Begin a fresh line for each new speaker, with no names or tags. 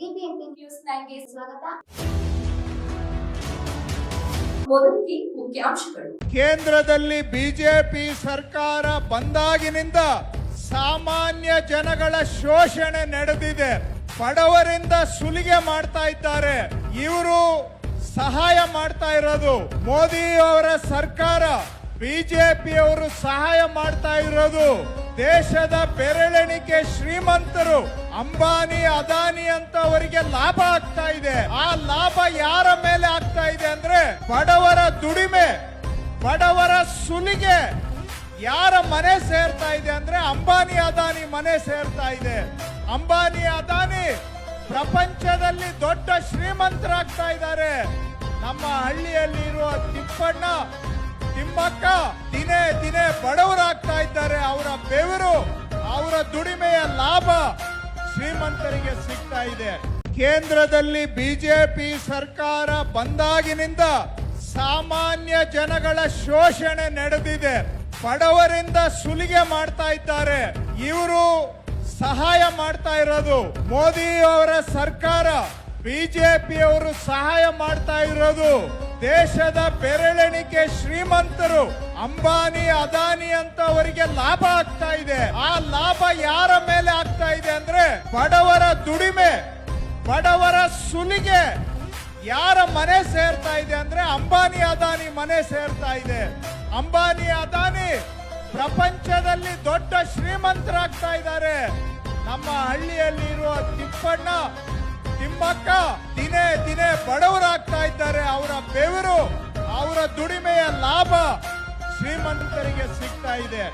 BBMP news ನೈನ್ಗೆ ಸ್ವಾಗತ.
ಕೇಂದ್ರದಲ್ಲಿ BJP ಸರ್ಕಾರ ಬಂದಾಗಿನಿಂದ ಸಾಮಾನ್ಯ ಜನಗಳ ಶೋಷಣೆ ನಡೆದಿದೆ. ಬಡವರಿಂದ ಸುಲಿಗೆ ಮಾಡ್ತಾ ಇದ್ದಾರೆ. ಇವರು ಸಹಾಯ ಮಾಡ್ತಾ ಇರೋದು. ಮೋದಿ ಅವರ ಸರ್ಕಾರ ಬಿಜೆಪಿ ಅವರು ಸಹಾಯ ಮಾಡ್ತಾ ಇರೋದು. ದೇಶದ ಬೆರಳೆಣಿಕೆ ಶ್ರೀಮಂತರು ಅಂಬಾನಿ, ಅದಾನಿ ಅಂತ ಅವರಿಗೆ ಲಾಭ ಆಗ್ತಾ ಇದೆ. ಆ ಲಾಭ ಯಾರ ಮೇಲೆ ಆಗ್ತಾ ಇದೆ ಅಂದ್ರೆ ಬಡವರ ದುಡಿಮೆ, ಬಡವರ ಸುಲಿಗೆ. ಯಾರ ಮನೆ ಸೇರ್ತಾ ಇದೆ ಅಂದ್ರೆ ಅಂಬಾನಿ, ಅದಾನಿ ಮನೆ ಸೇರ್ತಾ ಇದೆ. ಅಂಬಾನಿ, ಅದಾನಿ ಪ್ರಪಂಚದಲ್ಲಿ ದೊಡ್ಡ ಶ್ರೀಮಂತರಾಗ್ತಾ ಇದ್ದಾರೆ. ನಮ್ಮ ಹಳ್ಳಿಯಲ್ಲಿ ಇರುವ ತಿಪ್ಪಣ್ಣ, ತಿಮ್ಮಕ್ಕ, ದಿನೇ ದಿನೇ ಇದ್ದಾರೆ ಅವರ ದುಡಿಮೆಯ ಲಾಭ ಶ್ರೀಮಂತರಿಗೆ ಸಿಗ್ತಾ ಇದೆ. ಕೇಂದ್ರದಲ್ಲಿ ಬಿಜೆಪಿ ಸರ್ಕಾರ ಬಂದಾಗಿನಿಂದ ಸಾಮಾನ್ಯ ಜನಗಳ ಶೋಷಣೆ ನಡೆದಿದೆ. ಬಡವರಿಂದ ಸುಲಿಗೆ ಮಾಡ್ತಾ ಇದ್ದಾರೆ. ಇವರು ಸಹಾಯ ಮಾಡ್ತಾ ಇರೋದು. ಮೋದಿ ಅವರ ಸರ್ಕಾರ ಬಿಜೆಪಿ ಅವರು ಸಹಾಯ ಮಾಡ್ತಾ ಇರೋದು. ದೇಶದ ಬೆರಳೆಣಿಕೆ ಶ್ರೀಮಂತರು ಅಂಬಾನಿ, ಅದಾನಿ ಅಂತ ಅವರಿಗೆ ಲಾಭ ಆಗ್ತಾ ಇದೆ. ಆ ಲಾಭ ಯಾರ ಮೇಲೆ ಆಗ್ತಾ ಇದೆ ಅಂದ್ರೆ ಬಡವರ ದುಡಿಮೆ, ಬಡವರ ಸುಲಿಗೆ. ಯಾರ ಮನೆ ಸೇರ್ತಾ ಇದೆ ಅಂದ್ರೆ ಅಂಬಾನಿ, ಅದಾನಿ ಮನೆ ಸೇರ್ತಾ ಇದೆ. ಅಂಬಾನಿ, ಅದಾನಿ ಪ್ರಪಂಚದಲ್ಲಿ ದೊಡ್ಡ ಶ್ರೀಮಂತರಾಗ್ತಾ ಇದ್ದಾರೆ. ನಮ್ಮ ಹಳ್ಳಿಯಲ್ಲಿ ಇರುವ ತಿಪ್ಪಣ್ಣ, ತಿಮ್ಮಕ್ಕ, ದಿನೇ ದಿನೇ ಅವರ ಬೆವರು ಅವರ ದುಡಿಮೆಯ ಲಾಭ ಶ್ರೀಮಂತರಿಗೆ ಸಿಗ್ತಾ ಇದೆ.